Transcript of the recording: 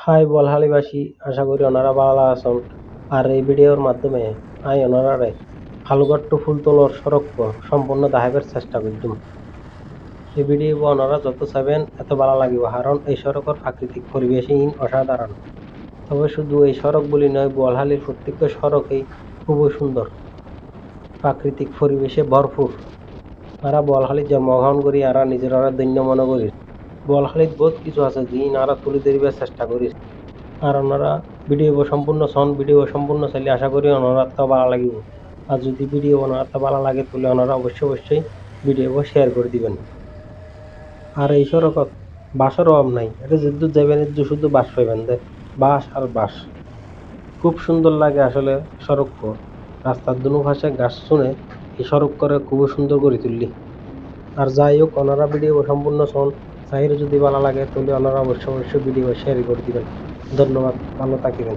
High বলহালিবাসী, আশা করি ওনারা ভালো আছেন। আর এই ভিডিওর মাধ্যমে আই ওনারারে ফালুঘাট্টু ফুলতলার সড়ক সম্পূর্ণ দেখাবার চেষ্টা করলাম এই ভিডিও ওনারা যত চাবেন এত ভালো লাগিব, কারণ এই সড়কের প্রাকৃতিক পরিবেশই অসাধারণ। তবে শুধু এই সড়ক বলি নয় বোয়ালহালির প্রত্যেকটা সড়কেই খুবই সুন্দর। প্রাকৃতিক পরিবেশে ভরপুর। আর বোয়ালহালির জন্মগ্রহণ করি আর নিজের দৈন্য মনে করি। বোয়ালখালীত বহুত কিছু আছে যি নারা তুলে ধরিবার চেষ্টা করিস আর ওনারা ভিডিও সম্পূর্ণ সন ভিডিও সম্পূর্ণ চাইলে আশা করি ওনারা তো ভালো লাগিব। আর যদি ভিডিও ওনারা তো ভালো লাগে তাহলে ওনারা অবশ্যই অবশ্যই ভিডিও শেয়ার করে দিবেন। আর এই সড়কত বাসের অভাব নাই। এটা যেহেতু যাবেন শুধু বাস পাইবেন বাস আর বাস খুব সুন্দর লাগে আসলে সড়ক রাস্তার দুনো পাশে গাছ শুনে এই সড়ক করে খুবই সুন্দর করে তুললি। আর যাই হোক ওনারা ভিডিও সম্পূর্ণ শোন চাহিদা যদি ভালো লাগে, তাহলে ওনারা অবশ্যই অবশ্যই ভিডিও শেয়ার করে দিবেন। ধন্যবাদ, ভালো থাকিবেন।